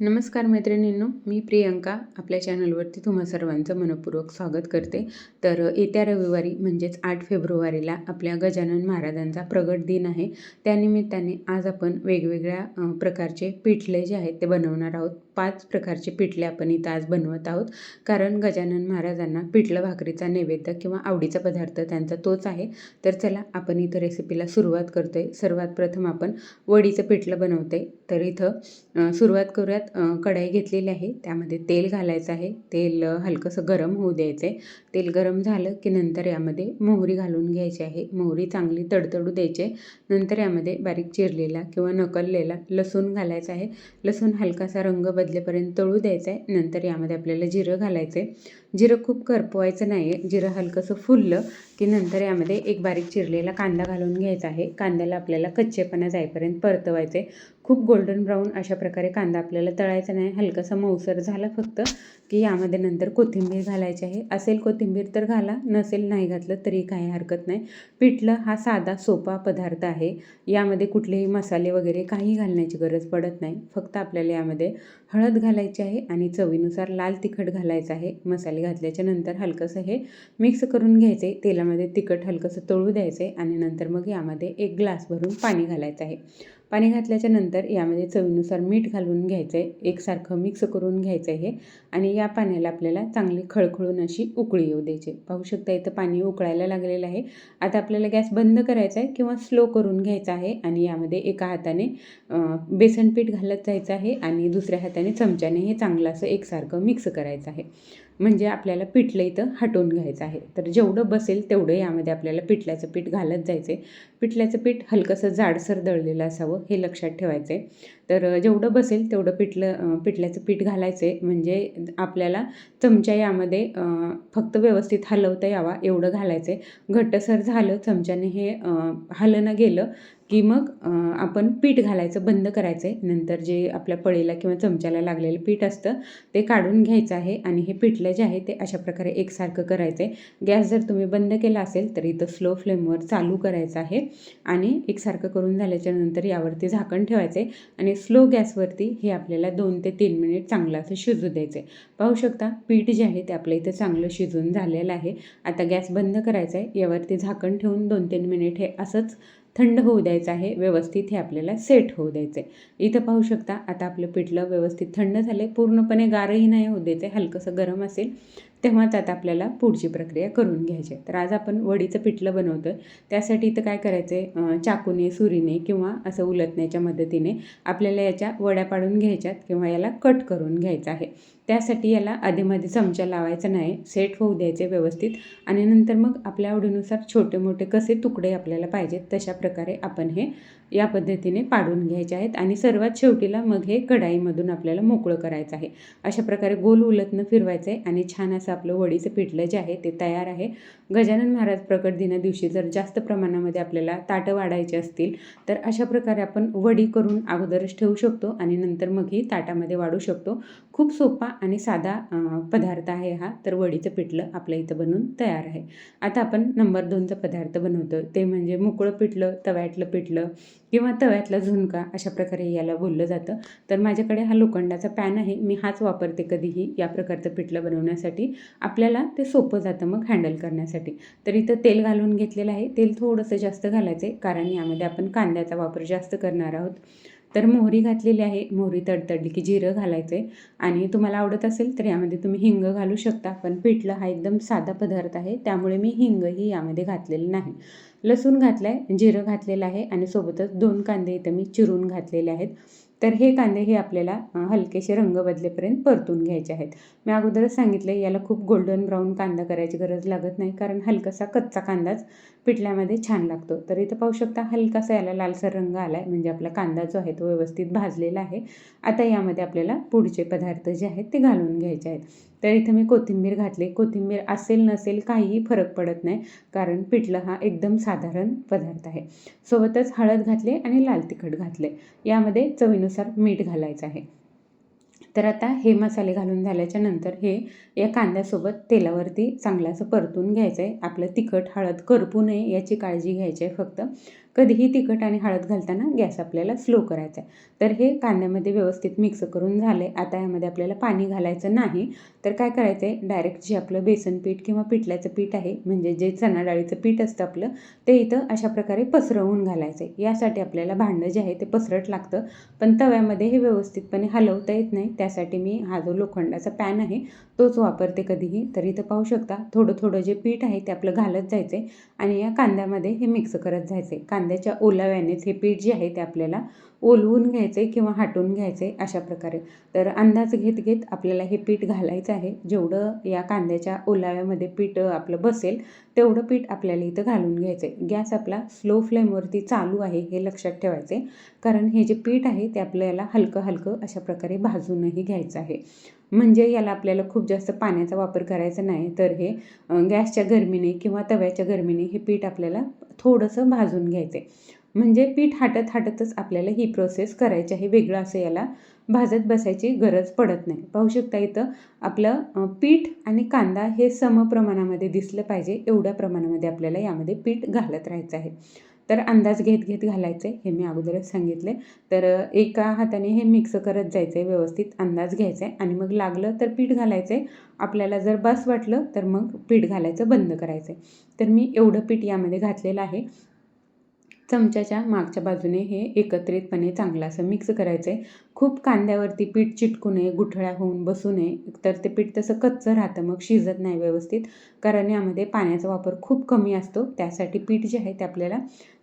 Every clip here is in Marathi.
नमस्कार मैत्रिणींनो मी प्रियंका आपल्या चॅनलवरती तुम्हा सर्वांचं मनपूर्वक स्वागत करते. तर येत्या रविवारी म्हणजेच आठ फेब्रुवारीला आपल्या गजानन महाराजांचा प्रगट दिन आहे. त्यानिमित्ताने आज आपण वेगवेगळ्या प्रकारचे पिठले जे आहेत ते बनवणार आहोत. पाच प्रकारचे पिठले आपण इथं आज बनवत आहोत. कारण गजानन महाराजांना पिठलं भाकरीचा नैवेद्य किंवा आवडीचा पदार्थ त्यांचा तोच आहे. तर चला आपण इथं रेसिपीला सुरुवात करतो आहे सर्वात प्रथम आपण वडीचं पिठलं बनवते. तर इथं सुरुवात करूयात. कढाई घेतलेली आहे. त्यामध्ये तेल घालायचं आहे. तेल हलकंसं गरम होऊ द्यायचं आहे. तेल गरम झालं की नंतर यामध्ये मोहरी घालून घ्यायची आहे. मोहरी चांगली तडतडू द्यायची आहे. नंतर यामध्ये बारीक चिरलेला किंवा नकललेला लसूण घालायचा आहे. लसूण हलकासा रंग बदलेपर्यंत तळू द्यायचं आहे नंतर यामध्ये आपल्याला जिरं घालायचं आहे जिरं खूप करपवायचं नाही. आहे जिरं हलकंसं फुललं की नंतर यामध्ये एक बारीक चिरलेला कांदा घालून घ्यायचा आहे. कांद्याला आपल्याला कच्चेपणा जाईपर्यंत परतवायचं आहे खूप गोल्डन ब्राऊन अशा प्रकारे कांदा आपल्याला तळायचा नाही. हलकासा मऊसर झाला फक्त की यामध्ये नंतर कोथिंबीर घालायची आहे. असेल कोथिंबीर तर घाला नसेल नाही घातलं तरी काही हरकत नाही. पिठलं हा साधा सोपा पदार्थ आहे. यामध्ये कुठलेही मसाले वगैरे काही घालण्याची गरज पडत नाही. फक्त आपल्याला यामध्ये हळद घालायची आहे आणि चवीनुसार लाल तिखट घालायचं आहे. मसाले घातल्याच्या नंतर हलकंसं हे मिक्स करून घ्यायचे. तेलामध्ये तिखट हलकंसं तळू द्यायचे आणि नंतर मग यामध्ये एक ग्लास भरून पाणी घालायचं आहे. पाणी घातल्याच्या नंतर यामध्ये चवीनुसार मीठ घालून घ्यायचं आहे एकसारखं मिक्स करून घ्यायचं आहे आणि या पाण्याला आपल्याला चांगली खळखळून अशी उकळी येऊ द्यायची. पाहू शकता इथं पाणी उकळायला लागलेलं आहे. आता आपल्याला गॅस बंद करायचा आहे किंवा स्लो करून घ्यायचा आहे आणि यामध्ये एका हाताने बेसन पीठ घालत जायचं आहे आणि दुसऱ्या हाताने चमच्याने हे चांगलं असं एकसारखं मिक्स करायचं आहे. म्हणजे आपल्याला पिठलं इथं हटवून घ्यायचं आहे. तर जेवढं बसेल तेवढं यामध्ये आपल्याला पिठल्याचं पीठ घालत जायचं आहे पिठल्याचं पीठ हलकंसं जाडसर दळलेलं असावं हे लक्षात ठेवायचं आहे तर जेवढं बसेल तेवढं पिठलं पिठल्याचं पीठ घालायचं आहे म्हणजे आपल्याला चमचा यामध्ये फक्त व्यवस्थित हलवता यावा एवढं घालायचं आहे घट्टसर झालं चमच्याने हे हलणं गेलं की मग आपण पीठ घालायचं बंद करायचं आहे नंतर जे आपल्या पळीला किंवा चमच्याला लागलेलं पीठ असतं ते काढून घ्यायचं आहे आणि हे पिठलं जे आहे ते अशा प्रकारे एकसारखं करायचं आहे गॅस जर तुम्ही बंद केला असेल तर इथं स्लो फ्लेमवर चालू करायचं आहे आणि एकसारखं करून झाल्याच्यानंतर यावरती झाकण ठेवायचं आहे आणि स्लो गॅसवरती हे आपल्याला दोन ते तीन मिनिट चांगलं असं शिजू द्यायचं आहे पाहू शकता पीठ जे आहे ते आपलं इथं चांगलं शिजून झालेलं आहे. आता गॅस बंद करायचा आहे यावरती झाकण ठेवून दोन तीन मिनिट हे असंच थंड होऊ द्यायचं आहे व्यवस्थित हे आपल्याला सेट होऊ द्यायचं आहे इथं पाहू शकता आता आपलं पिठलं व्यवस्थित थंड झालं आहे पूर्णपणे गारही नाही होऊ द्यायचं आहे हलकंसं गरम असेल तेव्हाच आता आपल्याला पुढची प्रक्रिया करून घ्यायची आहे. तर आज आपण वडीचं पिठलं बनवतो आहे त्यासाठी इथं काय करायचं आहे चाकूने सुरीने किंवा असं उलटण्याच्या मदतीने आपल्याला याच्या वड्या पाडून घ्यायच्यात किंवा याला कट करून घ्यायचं आहे. त्यासाठी याला आधीमध्ये चमचा लावायचा नाही. सेट होऊ द्यायचे व्यवस्थित. आणि नंतर मग आपल्या आवडीनुसार छोटे मोठे कसे तुकडे आपल्याला पाहिजेत तशा प्रकारे आपण हे या पद्धतीने पाडून घ्यायचे आहेत. आणि सर्वात शेवटीला मग हे कढाईमधून आपल्याला मोकळं करायचं आहे. अशा प्रकारे गोल उलटनं फिरवायचं आहे आणि छान असं आपलं वडीचं पिठलं जे आहे ते तयार आहे. गजानन महाराज प्रकट दिना दिवशी जर जास्त प्रमाणामध्ये आपल्याला ताटं वाढायचे असतील तर अशा प्रकारे आपण वडी करून अगोदरच ठेवू शकतो आणि नंतर मग ही ताटामध्ये वाढू शकतो. खूप सोपा आणि साधा पदार्थ आहे हा. तर वडीचं पिठलं आपल्या इथं बनवून तयार आहे. आता आपण नंबर दोनचा पदार्थ बनवतो ते म्हणजे मोकळं पिठलं तव्यातलं पिठलं किंवा तव्यातला झुणका अशा प्रकारे याला बोललं जातं. तर माझ्याकडे हा लोखंडाचा पॅन आहे. मी हाच वापरते कधीही या प्रकारचं पिठलं बनवण्यासाठी. आपल्याला ते सोपं जातं मग हँडल करण्यासाठी. तर इथं तेल घालून घेतलेलं आहे. तेल थोडंसं जास्त घालायचं आहे कारण यामध्ये आपण कांद्याचा वापर जास्त करणार आहोत. तर मोहरी घातलेली आहे. मोहरी तडतडली की जिरं घालायचं आहे आणि तुम्हाला आवडत असेल तर यामध्ये तुम्ही हिंग घालू शकता. पण पिठलं हा एकदम साधा पदार्थ आहे. त्यामुळे मी हिंगही यामध्ये घातलेलं नाही. लसूण घातलं आहे जिरं घातलेलं आहे. आणि सोबतच दोन कांदे इथं मी चिरून घातलेले आहेत. तर हे कांदे हे आपल्याला हलकेसे रंग बदलेपर्यंत परतून घ्यायचे आहेत. मी अगोदरच सांगितलं याला खूप गोल्डन ब्राऊन कांदा करायची गरज लागत नाही कारण हलकासा कच्चा कांदाच पिठल्यामध्ये छान लागतो. तर इथं पाहू शकता हलकासा याला लालसर रंग आला आहे म्हणजे आपला कांदा जो आहे तो व्यवस्थित भाजलेला आहे. आता यामध्ये आपल्याला पुढचे पदार्थ जे आहेत ते घालून घ्यायचे आहेत. तर इथं मी कोथिंबीर घातली. कोथिंबीर असेल नसेल काहीही फरक पडत नाही कारण पिठलं हा एकदम साधारण पदार्थ आहे. सोबतच हळद घातले आणि लाल तिखट घातले. यामध्ये चवीनुसार मीठ घालायचं आहे. तर आता हे मसाले घालून झाल्याच्यानंतर हे या कांद्यासोबत तेलावरती चांगलं असं परतून घ्यायचं आहे आपलं तिखट हळद करपू नये याची काळजी घ्यायची आहे फक्त. कधीही तिखट आणि हळद घालताना गॅस आपल्याला स्लो करायचा आहे. तर हे कांद्यामध्ये व्यवस्थित मिक्स करून झाले आता यामध्ये आपल्याला पाणी घालायचं नाही तर काय करायचं आहे डायरेक्ट जे आपलं बेसन पीठ किंवा पिठल्याचं पीठ आहे म्हणजे जे चणा डाळीचं पीठ असतं आपलं ते इथं अशा प्रकारे पसरवून घालायचं आहे यासाठी आपल्याला भांडं जे आहे ते पसरट लागतं. पण तव्यामध्ये हे व्यवस्थितपणे हलवता येत नाही. त्यासाठी मी हा जो लोखंडाचा पॅन आहे तोच वापरते कधीही. तर इथं पाहू शकता थोडं थोडं जे पीठ आहे ते आपलं घालत जायचं आहे आणि या कांद्यामध्ये हे मिक्स करत जायचं जायचे कांद्याच्या ओलाव्यानेच हे पीठ जे आहे ते आपल्याला ओलवून घ्यायचे किंवा हाटून घ्यायचे अशा प्रकारे. तर अंदाज घेत घेत आपल्याला हे पीठ घालायचं आहे. जेवढं या कांद्याच्या ओलाव्यामध्ये पीठ आपलं बसेल तेवढं पीठ आपल्याला इथं घालून घ्यायचं आहे गॅस आपला स्लो फ्लेमवरती चालू आहे हे लक्षात ठेवायचे कारण हे जे पीठ आहे ते आपल्याला हलकं हलकं अशा प्रकारे भाजूनही घ्यायचं आहे. म्हणजे याला आपल्याला खूप जास्त पाण्याचा वापर करायचा नाही. तर हे गॅसच्या गरमीने किंवा तव्याच्या गरमीने हे पीठ आपल्याला थोडंसं भाजून घ्यायचं. आहे म्हणजे पीठ हाटत हाटतच आपल्याला ही प्रोसेस करायची आहे. वेगळं असं याला भाजत बसायची गरज पडत नाही. पाहू शकता इथं आपलं पीठ आणि कांदा हे सम प्रमाणामध्ये दिसलं पाहिजे. एवढ्या प्रमाणामध्ये आपल्याला यामध्ये पीठ घालत राहायचं आहे. तर अंदाज घेत घेत घालायचं आहे हे मी अगोदरच सांगितले. तर एका हाताने हे मिक्स करत जायचं आहे व्यवस्थित अंदाज घ्यायचा आहे आणि मग लागलं तर पीठ घालायचं. आहे आपल्याला जर बस वाटलं तर मग पीठ घालायचं बंद करायचं. आहे तर मी एवढं पीठ यामध्ये घातलेलं आहे. चमच्याच्या मागच्या बाजूने हे एकत्रितपणे चांगलं असं मिक्स करायचं. आहे खूप कांद्यावरती पीठ चिटकू नये गुठळ्या होऊन बसू नये तर ते पीठ तसं कच्चं राहतं मग शिजत नाही व्यवस्थित. कारण यामध्ये पाण्याचा वापर खूप कमी असतो त्यासाठी पीठ जे आहे ते आपल्याला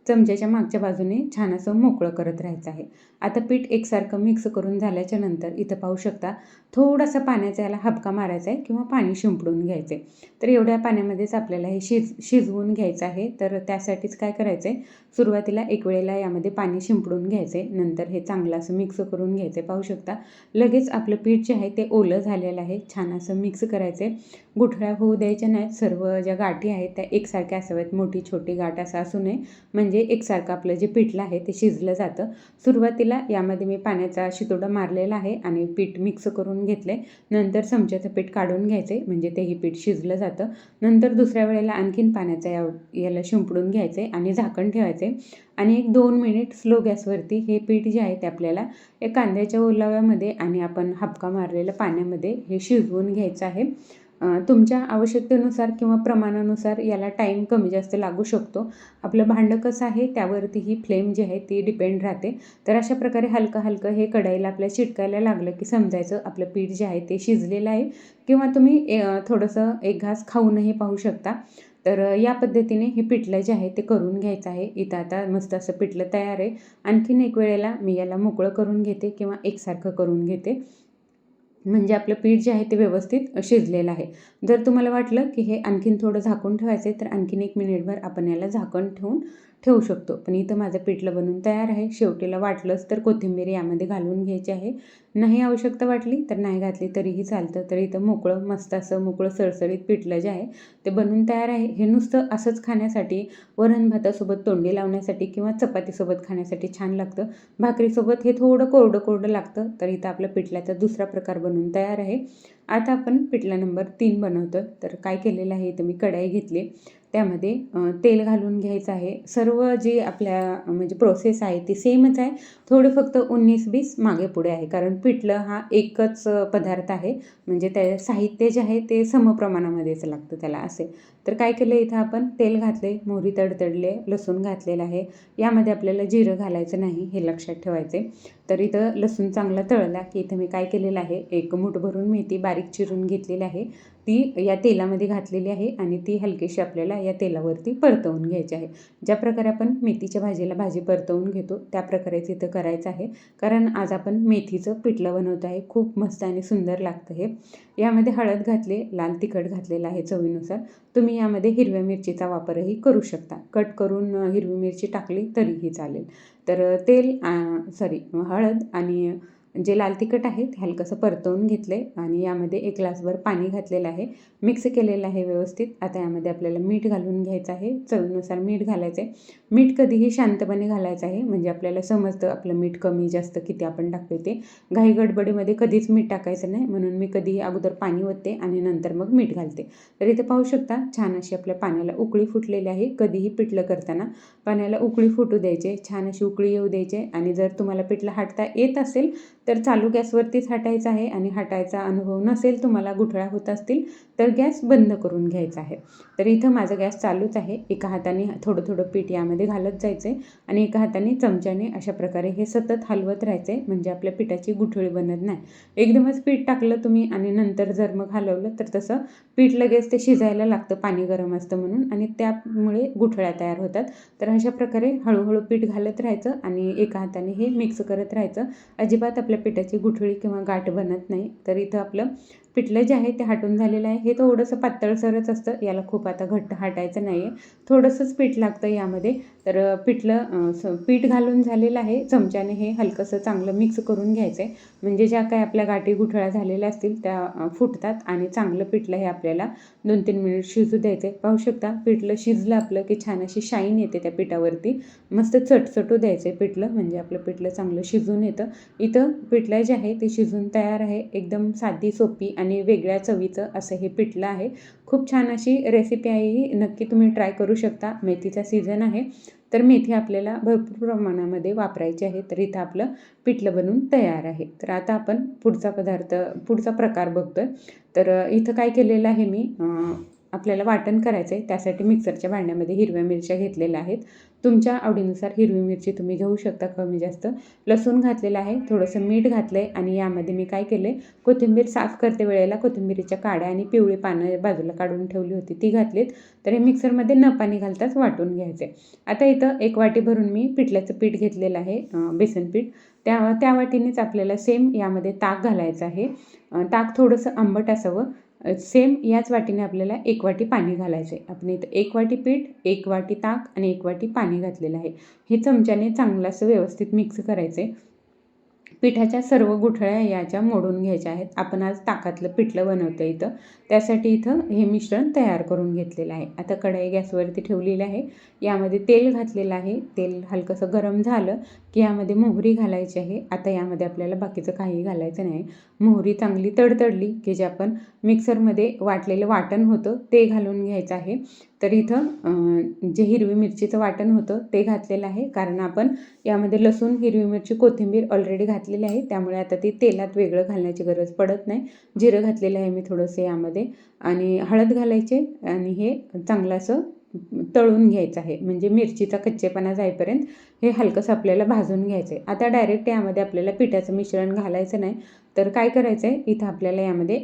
चमच्याच्या मागच्या बाजूने छान असं मोकळं करत राहायचं आहे. आता पीठ एकसारखं मिक्स करून झाल्याच्यानंतर इथं पाहू शकता थोडासा पाण्याचा याला हबका मारायचा आहे किंवा पाणी शिंपडून घ्यायचं आहे. तर एवढ्या पाण्यामध्येच आपल्याला हे शिज शिजवून घ्यायचं आहे. तर त्यासाठीच काय करायचं आहे सुरुवातीला एक वेळेला यामध्ये पाणी शिंपडून घ्यायचं आहे नंतर हे चांगलं असं मिक्स करून घ्यायचं आहे पाहू शकता लगेच आपलं पीठ जे आहे ते ओलं झालेलं आहे. छान असं मिक्स करायचं आहे गुठळ्या होऊ द्यायच्या नाहीत. सर्व ज्या गाठी आहेत त्या एकसारख्या असाव्यात. मोठी छोटी गाठ असं असू नये. म्हणजे एकसारखं आपलं जे पिठलं आहे ते शिजलं जातं. सुरुवातीला यामध्ये मी पाण्याचा शितोडा मारलेला आहे आणि पीठ मिक्स करून घेतले नंतर चमच्याचं पीठ काढून घ्यायचे म्हणजे तेही पीठ शिजलं जातं. नंतर दुसऱ्या वेळेला आणखीन पाण्याचा या याला शिंपडून घ्यायचे आणि झाकण ठेवायचे आणि एक दोन मिनिट स्लो गॅसवरती हे पीठ जे आहे ते आपल्याला या कांद्याच्या ओलाव्यामध्ये आणि आपण हपका मारलेल्या पाण्यामध्ये हे शिजवून घ्यायचं आहे. तुमच्या आवश्यकतेनुसार किंवा प्रमाणानुसार याला टाईम कमी जास्त लागू शकतो. आपलं भांडं कसं आहे त्यावरती ही फ्लेम जी आहे ती डिपेंड राहते. तर अशा प्रकारे हलकं हलकं हे कढाईला आपल्या चिटकायला लागलं की समजायचं आपलं पीठ जे आहे ते शिजलेलं आहे. किंवा तुम्ही थोडंसं एक घास खाऊनही पाहू शकता. तर या पद्धतीने हे पिठलं जे आहे ते करून घ्यायचं आहे. इथं आता मस्त असं पिठलं तयार आहे. आणखीन एक वेळेला मी याला मोकळं करून घेते किंवा एकसारखं करून घेते. म्हणजे आपलं पीठ जे आहे ते व्यवस्थित शिजलेलं आहे. जर तुम्हाला वाटलं की हे आणखीन थोडं झाकून ठेवायचं आहे तर आणखीन एक मिनिटभर आपण याला झाकण ठेवून ठेवू शकतो. पण इथं माझं पिठलं बनवून तयार आहे. शेवटीला वाटलंच तर कोथिंबीर यामध्ये घालून घ्यायची आहे. नाही आवश्यकता वाटली तर नाही घातली तरीही चालतं. तर इथं मोकळं मस्त असं मोकळं सळसळीत पिठलं जे आहे ते बनवून तयार आहे. हे नुसतं असंच खाण्यासाठी वरण भातासोबत तोंडी लावण्यासाठी किंवा चपातीसोबत खाण्यासाठी छान लागतं. भाकरीसोबत हे थोडं कोरडं कोरडं लागतं. तर इथं आपलं पिठल्याचा दुसरा प्रकार बनून तयार आहे. आता आपण पिठला नंबर तीन बनवतो तर काय केलेलं आहे इथं मी कढाई घेतली. त्यामध्ये तेल घालून घ्यायचं आहे. सर्व जे आपल्या म्हणजे प्रोसेस आहे ती सेमच आहे. थोडं फक्त उन्नीस बीस मागे पुढे आहे. कारण पिठलं हा एकच पदार्थ आहे. म्हणजे त्या साहित्य जे आहे ते समप्रमाणामध्येच लागतं त्याला असे. तर काय केलं इथं आपण? तेल घातले मोहरी तडतडले लसूण घातलेलं आहे. यामध्ये आपल्याला जिरं घालायचं नाही हे लक्षात ठेवायचे तर इथं लसूण चांगला तळला की इथं मी काय केलेलं आहे एक मूठ भरून मेथी बारीक चिरून घेतलेली आहे. ती या तेलामध्ये घातलेली आहे आणि ती हलकीशी आपल्याला या तेलावरती परतवून घ्यायची आहे. ज्या प्रकारे आपण मेथीच्या भाजीला भाजी परतवून घेतो त्या प्रकारेच इथं करायचं आहे. कारण आज आपण मेथीचं पिठलं बनवतो आहे खूप मस्त आणि सुंदर लागतं हे. यामध्ये हळद घातले लाल तिखट घातलेलं आहे चवीनुसार. तुम्ही यामध्ये हिरव्या मिरचीचा वापरही करू शकता. कट करून हिरवी मिरची टाकली तरीही चालेल. तर तेल सॉरी हळद आणि जे लाल तिखट आहे ते हलकंसं परतवून घेतलं आहे आणि यामध्ये एक ग्लासभर पाणी घातलेलं आहे. मिक्स केलेलं आहे व्यवस्थित. आता यामध्ये आपल्याला मीठ घालून घ्यायचं आहे. चवीनुसार मीठ घालायचं आहे मीठ कधीही शांतपणे घालायचं आहे. म्हणजे आपल्याला समजतं आपलं मीठ कमी जास्त किती आपण टाकतो ते. घाई गडबडीमध्ये कधीच मीठ टाकायचं नाही. म्हणून मी कधीही अगोदर पाणी ओतते आणि नंतर मग मीठ घालते. तर इथे पाहू शकता छान अशी आपल्या पाण्याला उकळी फुटलेली आहे. कधीही पिठलं करताना पाण्याला उकळी फुटू द्यायचे. छान अशी उकळी येऊ द्यायचे. आणि जर तुम्हाला पिठलं हाटता येत असेल तर चालू गॅसवरतीच हटायचा आहे आणि हटायचा अनुभव नसेल तुम्हाला गुठळ्या होत असतील तर गॅस बंद करून घ्यायचा आहे. तर इथं माझा गॅस चालूच आहे. एका हाताने थोडं थोडं पीठ यामध्ये घालत जायचं आहे आणि एका हाताने चमच्याने अशा प्रकारे हे सतत हलवत राहायचं आहे म्हणजे आपल्या पिठाची गुठळी बनत नाही. एकदमच पीठ टाकलं तुम्ही आणि नंतर जर मग हलवलं तर तसं पीठ लगेच ते शिजायला लागतं पाणी गरम असतं म्हणून आणि त्यामुळे गुठळ्या तयार होतात. तर अशा प्रकारे हळूहळू पीठ घालत राहायचं आणि एका हाताने हे मिक्स करत राहायचं. अजिबात आपल्या पिठाची गुठळी किंवा गाठ बनत नाही तर इथं आपलं पिठलं जे आहे ते हाटून झालेलं आहे. हे थोडंसं पातळसरच असतं. याला खूप आता घट्ट हाटायचं नाही आहे थोडंसंच पीठ लागतं यामध्ये. तर पिठलं स पीठ घालून झालेलं आहे. चमच्याने हे हलकंसं चांगलं मिक्स करून घ्यायचं आहे म्हणजे ज्या काय आपल्या गाठी गुठळ्या झालेल्या असतील त्या फुटतात आणि चांगलं पिठलं हे आपल्याला दोन तीन मिनिट शिजू द्यायचं आहे पाहू शकता पिठलं शिजलं आपलं की छान अशी शाईन येते त्या पिठावरती. मस्त चटचटू द्यायचं आहे पिठलं. म्हणजे आपलं पिठलं चांगलं शिजून येतं. इथं पिठलं जे आहे ते शिजून तयार आहे. एकदम साधी सोपी आणि आणि वेगळ्या चवीचं असं हे पिठलं आहे. खूप छान अशी रेसिपी आहे ही. नक्की तुम्ही ट्राय करू शकता. मेथीचा सीझन आहे. तर मेथी आपल्याला भरपूर प्रमाणामध्ये वापरायची आहे. तर इथं आपलं पिठलं बनवून तयार आहे. तर आता आपण पुढचा पदार्थ पुढचा प्रकार बघतोय. तर इथं काय केलेलं आहे मी? आपल्याला वाटण करायचं आहे त्यासाठी मिक्सरच्या भांड्यामध्ये हिरव्या मिरच्या घेतलेल्या आहेत. तुमच्या आवडीनुसार हिरवी मिरची तुम्ही घेऊ शकता कमी जास्त. लसूण घातलेलं आहे थोडंसं मीठ घातलं आहे आणि यामध्ये मी काय केलं आहे कोथिंबीर साफ करते वेळेला कोथिंबीरीच्या काड्या आणि पिवळी पानं बाजूला काढून ठेवली होती ती घातलीत. तर हे मिक्सरमध्ये न पाणी घालताच वाटून घ्यायचे आता इथं एक वाटी भरून मी पिठल्याचं पीठ घेतलेलं आहे बेसन पीठ. त्या त्या वाटीनेच आपल्याला सेम यामध्ये ताक घालायचं आहे. ताक थोडंसं आंबट असावं. सेम याच वाटीने आपल्याला एक वाटी पाणी घालायचं आहे. आपण इथं एक वाटी पीठ एक वाटी ताक आणि एक वाटी पाणी घातलेलं आहे. हे चमच्याने चांगलं असं व्यवस्थित मिक्स करायचं आहे पिठाच्या सर्व गुठळ्या याच्या मोडून घ्यायच्या आहेत. आपण आज ताकातलं पिठलं बनवतं इथं. त्यासाठी इथं हे मिश्रण तयार करून घेतलेलं आहे. आता कढई गॅसवरती ठेवलेली आहे. यामध्ये तेल घातलेलं आहे. तेल हलकंसं गरम झालं की यामध्ये मोहरी घालायची आहे. आता यामध्ये आपल्याला बाकीचं काही घालायचं नाही. मोहरी चांगली तडतडली की जे आपण मिक्सरमध्ये वाटलेलं वाटण होतं ते घालून घ्यायचं आहे. तर इथं जे हिरवी मिरचीचं वाटण होतं ते घातलेलं आहे. कारण आपण यामध्ये लसूण हिरवी मिरची कोथिंबीर ऑलरेडी घातलेली आहे. त्यामुळे आता ती तेलात वेगळं घालण्याची गरज पडत नाही. जिरं घातलेलं आहे मी थोडंसं यामध्ये. आणि हळद घालायचे आणि हे चांगलं असं तळून घ्यायचं आहे. म्हणजे मिरचीचा कच्चेपणा जाईपर्यंत हे हलकंसं आपल्याला भाजून घ्यायचं आहे आता डायरेक्ट यामध्ये आपल्याला पिठाचं मिश्रण घालायचं नाही. तर काय करायचं आहे इथं आपल्याला यामध्ये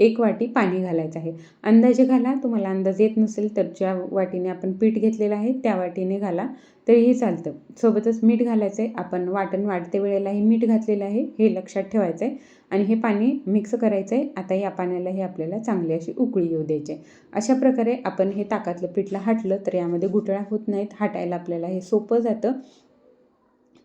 एक वाटी पाणी घालायचं आहे. अंदाजे घाला तुम्हाला अंदाज येत नसेल तर ज्या वाटीने आपण पीठ घेतलेलं आहे त्या वाटीने घाला तरीही चालतं. सोबतच मीठ घालायचं आहे आपण वाटण वाढते वेळेलाही मीठ घातलेलं आहे हे लक्षात ठेवायचं आहे आणि हे पाणी मिक्स करायचं आहे आता या पाण्यालाही आपल्याला चांगली अशी उकळी येऊ द्यायची अशा प्रकारे आपण हे ताकातलं पीठला हाटलं तर यामध्ये गुटळा होत नाहीत. हाटायला आपल्याला हे सोपं जातं.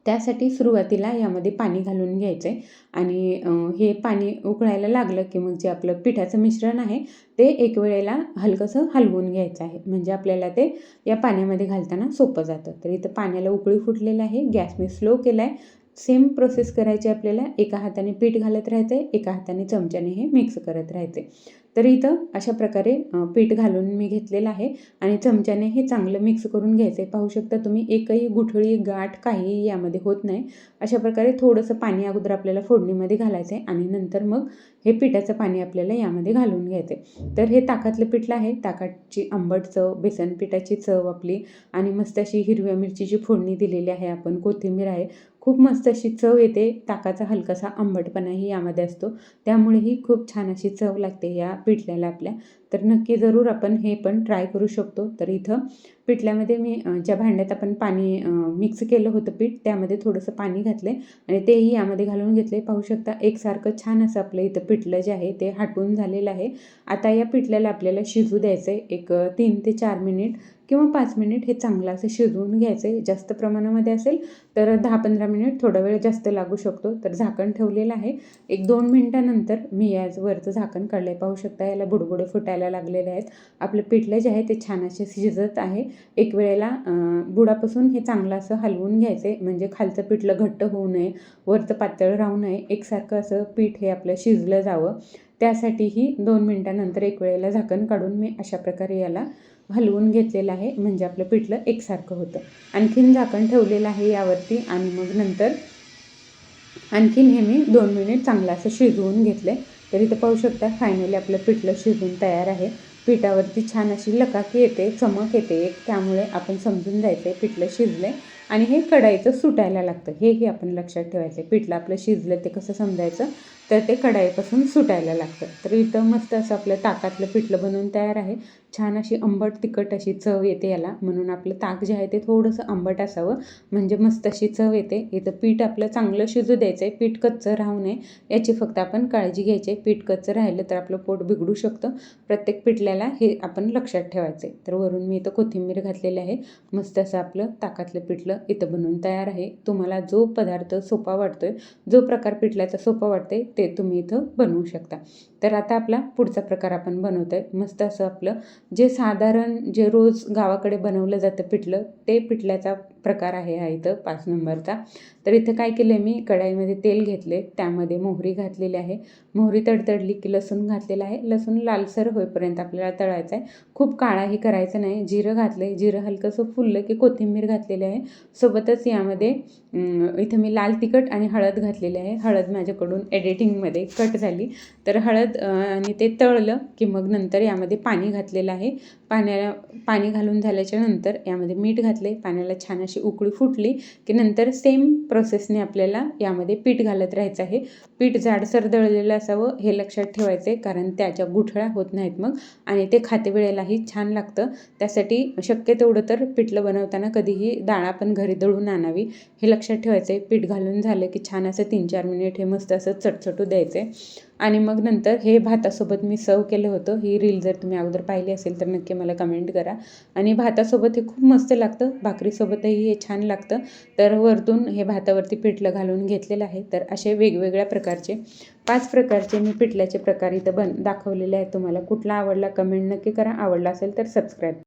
त्यासाठी सुरुवातीला यामध्ये पाणी घालून घ्यायचं आहे आणि हे पाणी उकळायला लागलं की मग जे आपलं पिठाचं मिश्रण आहे ते एक वेळेला हलकंसं हलवून घ्यायचं आहे. म्हणजे आपल्याला ते या पाण्यामध्ये घालताना सोपं जातं. तर इथं पाण्याला उकळी फुटलेलं आहे गॅस मी स्लो केला आहे सेम प्रोसेस करायची आपल्याला. एका हाताने पीठ घालत राहायचं आहे एका हाताने चमच्याने हे मिक्स करत राहायचे तर इथं अशा प्रकारे पीठ घालून मी घेतलेलं आहे आणि चमच्याने हे चांगलं मिक्स करून घ्यायचं आहे पाहू शकता तुम्ही एकही गुठळी गाठ काही यामध्ये होत नाही. अशा प्रकारे थोडंसं पाणी अगोदर आपल्याला फोडणीमध्ये घालायचं आहे आणि नंतर मग हे पिठाचं पाणी आपल्याला यामध्ये घालून घ्यायचं आहे तर हे ताकातलं पिठलं आहे. ताकाची आंबट चव बेसन पिठाची चव आपली आणि मस्त अशी हिरव्या मिरचीची फोडणी दिलेली आहे आपण. कोथिंबीर आहे. खूप मस्त अशी चव येते. ताकाचा हलकासा आंबटपणाही यामध्ये असतो. त्यामुळेही खूप छान अशी चव लागते या पिठल्याला आपल्या. तर नक्की जरूर आपण हे पण ट्राय करू शकतो. तर इथं पिठल्यामध्ये मी ज्या भांड्यात आपण पाणी मिक्स केलं होतं पीठ त्यामध्ये थोडंसं पाणी घातलं आहे आणि तेही यामध्ये घालून घेतले पाहू शकता एकसारखं छान असं आपलं इथं पिठलं जे आहे ते हाटून झालेलं आहे. आता या पिठल्याला आपल्याला शिजू द्यायचं आहे एक तीन ते चार मिनिट किंवा पाच मिनिट हे चांगलं असं शिजवून घ्यायचं आहे. जास्त प्रमाणामध्ये असेल तर दहा पंधरा मिनिट थोडा वेळ जास्त लागू शकतो. तर झाकण ठेवलेलं आहे. एक दोन मिनटानंतर मी याच वरचं झाकण काढले पाहू शकता याला बुडबुडे फुटायला लागलेले आहेत. आपलं पिठलं जे आहे ते छान असे शिजत आहे. एक वेळेला बुडापासून हे चांगलं असं हलवून घ्यायचं आहे. म्हणजे खालचं पिठलं घट्ट होऊ नये वरचं पातळ राहू नये. एकसारखं असं पीठ हे आपलं शिजलं जावं. त्यासाठीही दोन मिनटानंतर एक वेळेला झाकण काढून मी अशा प्रकारे याला हलवून घेतलेलं आहे म्हणजे आपलं पिठलं एकसारखं होतं. आणखीन झाकण ठेवलेलं आहे यावरती आणि मग नंतर आणखीन हे मी दोन मिनिट चांगलं असं शिजवून घेतलं तर इथं पाहू शकता फायनली आपलं पिठलं शिजून तयार आहे. पिठावरती छान अशी लकाकी येते चमक येते एक त्यामुळे आपण समजून जायचं आहे पिठलं शिजलं आणि हे कढाईचं सुटायला लागतं. हेही आपण लक्षात ठेवायचं आहे पिठलं आपलं शिजलं ते कसं समजायचं? तर ते कढाईपासून सुटायला लागतं. तर इथं मस्त असं आपलं ताकातलं पिठलं बनवून तयार आहे. छान अशी आंबट तिखट अशी चव येते याला. म्हणून आपलं ताक जे आहे ते थोडंसं आंबट असावं. म्हणजे मस्त अशी चव येते. इथं पीठ आपलं चांगलं शिजू द्यायचं आहे पीठ कच्चं राहू नये. याची फक्त आपण काळजी घ्यायची आहे. पीठ कच्चं राहिलं तर आपलं पोट बिघडू शकतं. प्रत्येक पिठल्याला हे आपण लक्षात ठेवायचं आहे तर वरून मी इथं कोथिंबीर घातलेली आहे. मस्त असं आपलं ताकातलं पिठलं इथं बनवून तयार आहे. तुम्हाला जो पदार्थ सोपा वाटतोय जो प्रकार पिठल्याचा सोपा वाटते ते तुम्ही इथं बनवू शकता. तर आता आपला पुढचा प्रकार आपण बनवतो आहे मस्त असं आपलं जे साधारण जे रोज गावाकडे बनवलं जातं पिठलं ते पिठल्याचा प्रकार आहे हा इथं पाच नंबरचा. तर इथं काय केलं मी? कढाईमध्ये तेल घेतले त्यामध्ये मोहरी घातलेली आहे. मोहरी तडतडली की लसूण घातलेलं आहे. लसूण लालसर होईपर्यंत आपल्याला तळायचं आहे खूप काळाही करायचं नाही. जिरं घातलं आहे जिरं हलकंसं फुललं की कोथिंबीर घातलेली आहे. सोबतच यामध्ये इथं मी लाल तिखट आणि हळद घातलेली आहे. हळद माझ्याकडून एडिटिंगमध्ये कट झाली. तर हळद आणि ते तळलं की मग नंतर यामध्ये पाणी घातलेलं आहे. पाण्याला पाणी घालून झाल्याच्यानंतर यामध्ये मीठ घातले पाण्याला छान अशी उकळी फुटली की नंतर सेम प्रोसेसने आपल्याला यामध्ये पीठ घालत राहायचं आहे. पीठ जाडसर दळलेलं असावं हे लक्षात ठेवायचं आहे कारण त्याच्या गुठळ्या होत नाहीत मग आणि ते खाते वेळेलाही छान लागतं. त्यासाठी शक्य तेवढं तर पिठलं बनवताना कधीही डाळ आपण घरी दळून आणावी हे लक्षात ठेवायचं आहे पीठ घालून झालं की छान असं तीन चार मिनिट हे मस्त असं चटचटू द्यायचं आहे आणि मग नंतर हे भातासोबत मी सर्व केलं होतं. ही रील जर तुम्ही अगोदर पाहिली असेल तर नक्की मला कमेंट करा. आणि भातासोबत हे खूप मस्त लागतं. भाकरीसोबतही हे छान लागतं. तर वरतून हे भातावरती पिठलं घालून घेतलेलं आहे. तर असे वेगवेगळ्या प्रकारचे पाच प्रकारचे मी पिठल्याचे प्रकार इथं बन दाखवलेले आहेत. तुम्हाला कुठला आवडला कमेंट नक्की करा. आवडला असेल तर सबस्क्राईब